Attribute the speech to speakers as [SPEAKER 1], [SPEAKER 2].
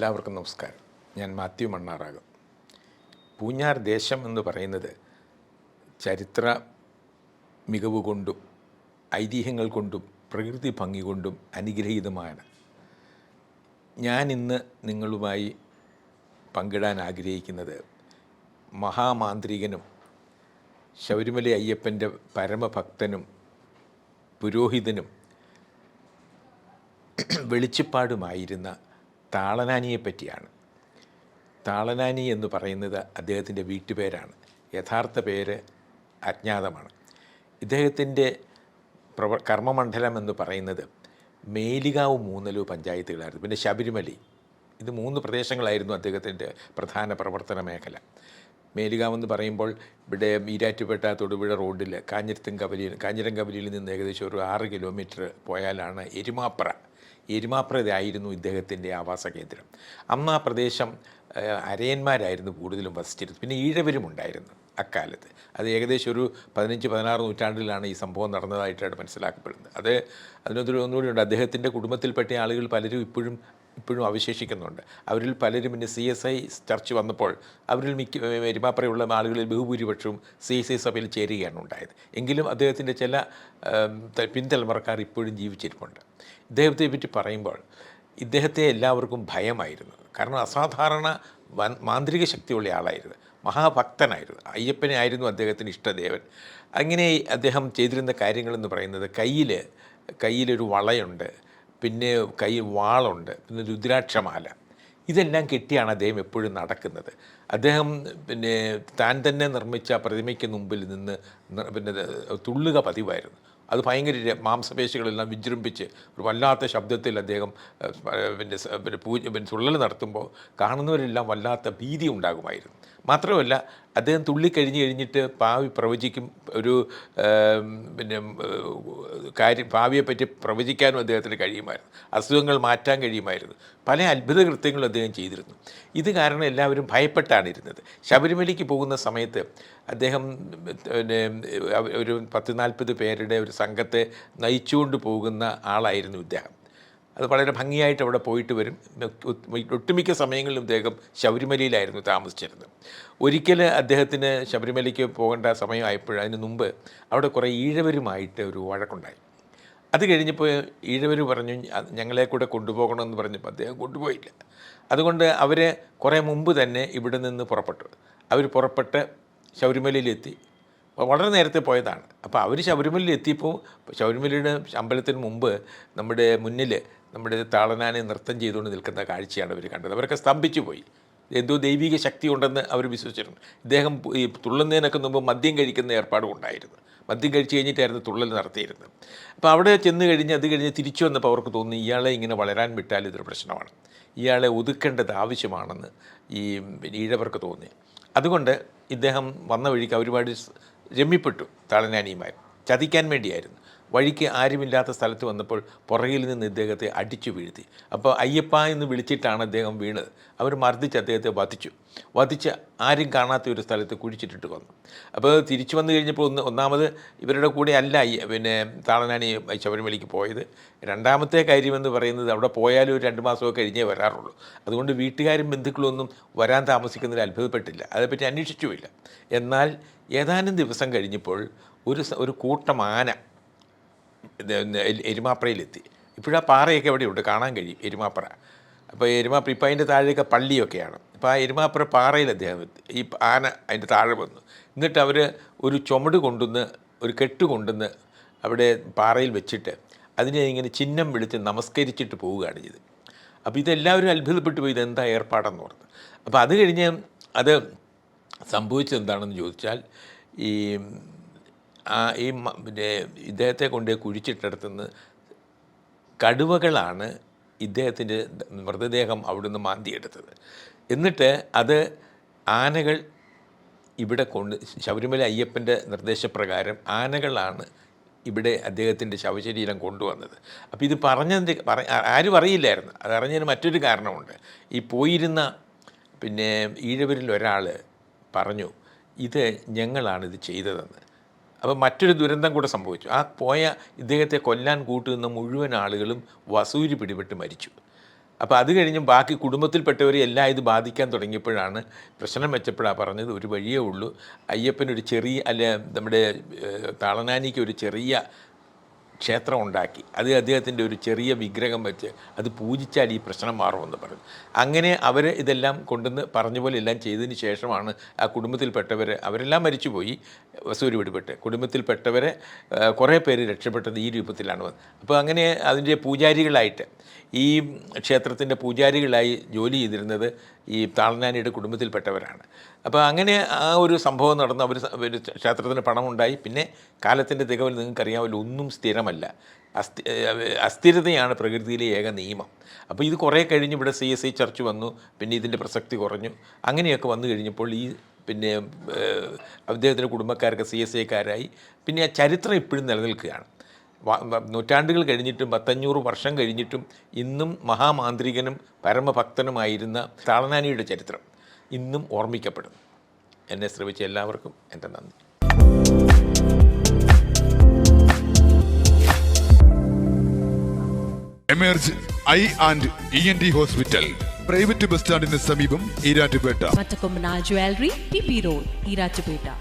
[SPEAKER 1] എല്ലാവർക്കും നമസ്കാരം. ഞാൻ മാത്യു മണ്ണാറാകും. പൂഞ്ഞാർ ദേശം എന്ന് പറയുന്നത് ചരിത്ര മികവ് കൊണ്ടും ഐതിഹ്യങ്ങൾ കൊണ്ടും പ്രകൃതി ഭംഗി കൊണ്ടും അനുഗ്രഹീതമാണ്. ഞാൻ ഇന്ന് നിങ്ങളുമായി പങ്കിടാൻ ആഗ്രഹിക്കുന്നത് മഹാമാന്ത്രികനും ശബരിമല അയ്യപ്പന്റെ പരമഭക്തനും പുരോഹിതനും വെളിച്ചപ്പാടുമായിരുന്ന താളനാനിയെ പറ്റിയാണ് താളനാനി എന്ന് പറയുന്നത് അദ്ദേഹത്തിന്റെ വീട്ടുപേരാണ്. യഥാർത്ഥ പേര് അജ്ഞാതമാണ്. ഇദ്ദേഹത്തിന്റെ പ്രവ കർമ്മമണ്ഡലം എന്ന് പറയുന്നത് മേലികാവ് മൂന്നലു പഞ്ചായത്തുകളായിരുന്നു. പിന്നെ ശബരിമലി. ഇത് മൂന്ന് പ്രദേശങ്ങളായിരുന്നു അദ്ദേഹത്തിന്റെ പ്രധാന പ്രവർത്തന മേഖല. മേലികാവ് എന്ന് പറയുമ്പോൾ ഇവിടെ ഈരാറ്റുപേട്ട തൊടുപുഴ റോഡിൽ കാഞ്ഞിരത്തും കവലിയിൽ കാഞ്ഞിരം കവലിയിൽ നിന്ന് ഏകദേശം ഒരു ആറ് കിലോമീറ്റർ പോയാലാണ് എരുമാപ്ര എരുമാപ്രയായിരുന്നു ഇദ്ദേഹത്തിന്റെ ആവാസ കേന്ദ്രം. അന്ന് ആ പ്രദേശം അരയന്മാരായിരുന്നു കൂടുതലും വസിച്ചിരുന്നത്. പിന്നെ ഈഴവരും ഉണ്ടായിരുന്നു അക്കാലത്ത്. അത് ഏകദേശം ഒരു പതിനഞ്ച് പതിനാറ് നൂറ്റാണ്ടിലാണ് ഈ സംഭവം നടന്നതായിട്ടാണ് മനസ്സിലാക്കപ്പെടുന്നത്. അത് അതിനൊരു ഒന്നുകൂടി ഉണ്ട്. അദ്ദേഹത്തിന്റെ കുടുംബത്തിൽപ്പെട്ട ആളുകൾ പലരും ഇപ്പോഴും ഇപ്പോഴും അവശേഷിക്കുന്നുണ്ട്. അവരിൽ പലരും പിന്നെ സി എസ് ഐ ചർച്ച് വന്നപ്പോൾ അവരിൽ മിക്ക എരുമാപ്പറയുള്ള ആളുകളിൽ ബഹുഭൂരിപക്ഷവും സി എസ് ഐ സഭയിൽ ചേരുകയാണ് ഉണ്ടായത്. എങ്കിലും അദ്ദേഹത്തിന്റെ ചില പിൻതലമുറക്കാർ ഇപ്പോഴും ജീവിച്ചിരിപ്പുണ്ട്. ഇദ്ദേഹത്തെ പറ്റി പറയുമ്പോൾ ഇദ്ദേഹത്തെ എല്ലാവർക്കും ഭയമായിരുന്നു. കാരണം അസാധാരണ മാന്ത്രിക ശക്തിയുള്ള ആളായിരുന്നു. മഹാഭക്തനായിരുന്നു. അയ്യപ്പനെ ആയിരുന്നു അദ്ദേഹത്തിന് ഇഷ്ടദേവൻ. അങ്ങനെ അദ്ദേഹം ചെയ്തിരുന്ന കാര്യങ്ങളെന്ന് പറയുന്നത് കയ്യിൽ കയ്യിലൊരു വളയുണ്ട്. പിന്നെ കൈ വാളുണ്ട്. പിന്നെ രുദ്രാക്ഷമാല. ഇതെല്ലാം കെട്ടിയാണ് അദ്ദേഹം എപ്പോഴും നടക്കുന്നത്. അദ്ദേഹം പിന്നെ താൻ തന്നെ നിർമ്മിച്ച പ്രതിമയ്ക്ക് മുമ്പിൽ നിന്ന് പിന്നെ തുള്ളുക പതിവായിരുന്നു. അത് ഭയങ്കര മാംസപേശികളെല്ലാം വിജൃംഭിച്ച് ഒരു വല്ലാത്ത ശബ്ദത്തിൽ അദ്ദേഹം പിന്നെ പൂജ പിന്നെ തുള്ളൽ നടത്തുമ്പോൾ കാണുന്നവരെല്ലാം വല്ലാത്ത ഭീതി ഉണ്ടാകുമായിരുന്നു. മാത്രമല്ല അദ്ദേഹം തുള്ളിക്കഴിഞ്ഞ് കഴിഞ്ഞിട്ട് ഭാവി പ്രവചിക്കും ഒരു പിന്നെ കാര്യം ഭാവിയെപ്പറ്റി പ്രവചിക്കാനും അദ്ദേഹത്തിന് കഴിയുമായിരുന്നു. അസുഖങ്ങൾ മാറ്റാൻ കഴിയുമായിരുന്നു. പല അത്ഭുത കൃത്യങ്ങളും അദ്ദേഹം ചെയ്തിരുന്നു. ഇത് കാരണം എല്ലാവരും ഭയപ്പെട്ടാണ് ഇരുന്നത്. ശബരിമലയ്ക്ക് പോകുന്ന സമയത്ത് അദ്ദേഹം പിന്നെ ഒരു പത്ത് നാൽപ്പത് പേരുടെ ഒരു സംഘത്തെ നയിച്ചുകൊണ്ട് പോകുന്ന ആളായിരുന്നു ഇദ്ദേഹം. അത് വളരെ ഭംഗിയായിട്ട് അവിടെ പോയിട്ട് വരും. ഒട്ടുമിക്ക സമയങ്ങളിലും അദ്ദേഹം ശബരിമലയിലായിരുന്നു താമസിച്ചിരുന്നത്. ഒരിക്കൽ അദ്ദേഹത്തിന് ശബരിമലയ്ക്ക് പോകേണ്ട സമയമായപ്പോൾ അതിന് മുമ്പ് അവിടെ കുറേ ഈഴവരുമായിട്ട് ഒരു വഴക്കുണ്ടായി. അത് കഴിഞ്ഞപ്പോൾ ഈഴവർ പറഞ്ഞു ഞങ്ങളെ കൂടെ കൊണ്ടുപോകണമെന്ന് പറഞ്ഞപ്പോൾ അദ്ദേഹം കൊണ്ടുപോയില്ല. അതുകൊണ്ട് അവർ കുറേ മുമ്പ് തന്നെ ഇവിടെ നിന്ന് പുറപ്പെട്ടു. അവർ പുറപ്പെട്ട് ശബരിമലയിലെത്തി. വളരെ നേരത്തെ പോയതാണ്. അപ്പോൾ അവർ ശബരിമലയിൽ എത്തിയപ്പോൾ ശബരിമലയുടെ അമ്പലത്തിന് മുമ്പ് നമ്മുടെ മുന്നിൽ നമ്മുടെ താളനാനെ നൃത്തം ചെയ്തുകൊണ്ട് നിൽക്കുന്ന കാഴ്ചയാണ് അവർ കണ്ടത്. അവരൊക്കെ സ്തംഭിച്ചു പോയി. എന്തോ ദൈവിക ശക്തി ഉണ്ടെന്ന് അവർ വിശ്വസിച്ചിരുന്നു. ഇദ്ദേഹം ഈ തുള്ളുന്നതിനൊക്കെ മുമ്പ് മദ്യം കഴിക്കുന്ന ഏർപ്പാടും ഉണ്ടായിരുന്നു. മദ്യം കഴിച്ച് കഴിഞ്ഞിട്ടായിരുന്നു തുള്ളൽ നടത്തിയിരുന്നത്. അപ്പോൾ അവിടെ ചെന്ന് കഴിഞ്ഞ് അത് കഴിഞ്ഞ് തിരിച്ചു വന്നപ്പോൾ അവർക്ക് തോന്നി ഇയാളെ ഇങ്ങനെ വളരാൻ വിട്ടാൽ ഇതൊരു പ്രശ്നമാണ്. ഇയാളെ ഒതുക്കേണ്ടത് ആവശ്യമാണെന്ന് ഈ ഈഴവർക്ക് തോന്നി. അതുകൊണ്ട് ഇദ്ദേഹം വന്ന വഴിക്ക് ഒരുപാട് രമ്യപ്പെട്ടു താളനാനിയുമായി. ചതിക്കാൻ വേണ്ടിയായിരുന്നു. വഴിക്ക് ആരുമില്ലാത്ത സ്ഥലത്ത് വന്നപ്പോൾ പുറകിൽ നിന്ന് ഇദ്ദേഹത്തെ അടിച്ചു വീഴ്ത്തി. അപ്പോൾ അയ്യപ്പ എന്ന് വിളിച്ചിട്ടാണ് അദ്ദേഹം വീണത്. അവർ മർദ്ദിച്ച് അദ്ദേഹത്തെ വധിച്ചു. വധിച്ച് ആരും കാണാത്ത ഒരു സ്ഥലത്ത് കുഴിച്ചിട്ടിട്ട് വന്നു അപ്പോൾ തിരിച്ചു വന്നു കഴിഞ്ഞപ്പോൾ ഒന്ന് ഒന്നാമത് ഇവരുടെ കൂടെ അല്ല പിന്നെ താളനാണി ശബരിമലയ്ക്ക് പോയത്. രണ്ടാമത്തെ കാര്യമെന്ന് പറയുന്നത് അവിടെ പോയാലും ഒരു രണ്ട് മാസമൊക്കെ കഴിഞ്ഞേ വരാറുള്ളൂ. അതുകൊണ്ട് വീട്ടുകാരും ബന്ധുക്കളൊന്നും വരാൻ താമസിക്കുന്നതിൽ അത്ഭുതപ്പെട്ടില്ല. അതേപ്പറ്റി അന്വേഷിച്ചുമില്ല. എന്നാൽ ഏതാനും ദിവസം കഴിഞ്ഞപ്പോൾ ഒരു ഒരു കൂട്ടം ആന എരുമാപ്രയിലെത്തി ഇപ്പോഴാ പാറയൊക്കെ എവിടെയുണ്ട്? കാണാൻ കഴിയും. എരുമാപ്ര അപ്പോൾ എരുമാപ്ര ഇപ്പം അതിന്റെ താഴെയൊക്കെ പള്ളിയൊക്കെയാണ്. അപ്പോൾ ആ എരുമാപ്ര പാറയിൽ അദ്ദേഹം ഈ ആന അതിന്റെ താഴെ വന്നു. എന്നിട്ട് അവർ ഒരു ചുമട് കൊണ്ടുവന്ന് ഒരു കെട്ട് കൊണ്ടുവന്ന് അവിടെ പാറയിൽ വെച്ചിട്ട് അതിനെ ഇങ്ങനെ ചിഹ്നം വിളിച്ച് നമസ്കരിച്ചിട്ട് പോവുകയാണ് ചെയ്തത്. അപ്പോൾ ഇതെല്ലാവരും അത്ഭുതപ്പെട്ടു പോയി. ഇതെന്താ ഏർപ്പാടെന്ന് പറഞ്ഞു അപ്പോൾ അത് കഴിഞ്ഞ് അത് സംഭവിച്ചത് എന്താണെന്ന് ചോദിച്ചാൽ ഈ ഈ മ- പിന്നെ ഇദ്ദേഹത്തെ കൊണ്ട് കുഴിച്ചിട്ടിടത്തുനിന്ന് കടുവകളാണ് ഇദ്ദേഹത്തിന്റെ മൃതദേഹം അവിടുന്ന് മാന്തിയെടുത്തത്. എന്നിട്ട് അത് ആനകൾ ഇവിടെ കൊണ്ട് ശബരിമല അയ്യപ്പന്റെ നിർദ്ദേശപ്രകാരം ആനകളാണ് ഇവിടെ അദ്ദേഹത്തിന്റെ ശവശരീരം കൊണ്ടുവന്നത്. അപ്പോൾ ഇത് പറഞ്ഞതിന്റെ പറ ആരും അറിയില്ലായിരുന്നു. അത് അറിഞ്ഞതിന് മറ്റൊരു കാരണമുണ്ട്. ഈ പോയിരുന്ന പിന്നെ ഈഴവരിൽ ഒരാൾ പറഞ്ഞു ഇത് ഞങ്ങളാണ് ഇത് ചെയ്തതെന്ന്. അപ്പോൾ മറ്റൊരു ദുരന്തം കൂടെ സംഭവിച്ചു. ആ പോയ ഇദ്ദേഹത്തെ കൊല്ലാൻ കൂട്ടുനിന്ന മുഴുവൻ ആളുകളും വസൂരി പിടിപെട്ട് മരിച്ചു. അപ്പോൾ അത് കഴിഞ്ഞ് ബാക്കി കുടുംബത്തിൽപ്പെട്ടവരെ എല്ലാം ഇത് ബാധിക്കാൻ തുടങ്ങിയപ്പോഴാണ് പ്രശ്നം വെച്ചപ്പോഴാണ് പറഞ്ഞത് ഒരു വഴിയേ ഉള്ളൂ. അയ്യപ്പനൊരു ചെറിയ അല്ലെ നമ്മുടെ താളനാനിക്ക് ഒരു ചെറിയ ക്ഷേത്രം ഉണ്ടാക്കി അത് അദ്ദേഹത്തിന്റെ ഒരു ചെറിയ വിഗ്രഹം വെച്ച് അത് പൂജിച്ചാൽ ഈ പ്രശ്നം മാറുമെന്ന് പറഞ്ഞു. അങ്ങനെ അവർ ഇതെല്ലാം കൊണ്ടുവന്ന് പറഞ്ഞ പോലെ എല്ലാം ചെയ്തതിന് ശേഷമാണ് ആ കുടുംബത്തിൽപ്പെട്ടവർ അവരെല്ലാം മരിച്ചുപോയി. വസൂരി പിടിപെട്ട്. കുടുംബത്തിൽപ്പെട്ടവരെ കുറേ പേര് രക്ഷപ്പെട്ടത് ഈ രൂപത്തിലാണ് വന്നത്. അപ്പോൾ അങ്ങനെ അതിന്റെ പൂജാരികളായിട്ട് ഈ ക്ഷേത്രത്തിന്റെ പൂജാരികളായി ജോലി ചെയ്തിരുന്നത് ഈ താളനാനിയുടെ കുടുംബത്തിൽപ്പെട്ടവരാണ്. അപ്പോൾ അങ്ങനെ ആ ഒരു സംഭവം നടന്ന് അവർ ക്ഷേത്രത്തിന് പണമുണ്ടായി. പിന്നെ കാലത്തിന്റെ തികവിൽ നിങ്ങൾക്കറിയാമല്ലോ ഒന്നും സ്ഥിരമല്ല അസ്ഥി അസ്ഥിരതയാണ് പ്രകൃതിയിലെ ഏക നിയമം. അപ്പോൾ ഇത് കുറേ കഴിഞ്ഞ് ഇവിടെ സി എസ് ഐ ചർച്ച് വന്നു പിന്നെ ഇതിന്റെ പ്രസക്തി കുറഞ്ഞു. അങ്ങനെയൊക്കെ വന്നു കഴിഞ്ഞപ്പോൾ ഈ പിന്നെ അദ്ദേഹത്തിന്റെ കുടുംബക്കാരൊക്കെ സി എസ് ഐക്കാരായി. പിന്നെ ആ ചരിത്രം ഇപ്പോഴും നിലനിൽക്കുകയാണ്. നൂറ്റാണ്ടുകൾ കഴിഞ്ഞിട്ടും പത്തഞ്ഞൂറ് വർഷം കഴിഞ്ഞിട്ടും ഇന്നും മഹാമാന്ത്രികനും പരമഭക്തനുമായിരുന്ന താളനാനിയുടെ ചരിത്രം ഇന്നും ഓർമ്മിക്കപ്പെടുന്നു. എന്നെ ശ്രമിച്ച എല്ലാവർക്കും എന്റെ നന്ദി.
[SPEAKER 2] Emerge I and E N D hospital private bus സ്റ്റാൻഡിന് സമീപം Erattupetta
[SPEAKER 3] jewellery Jewelry, P road Irachupeta.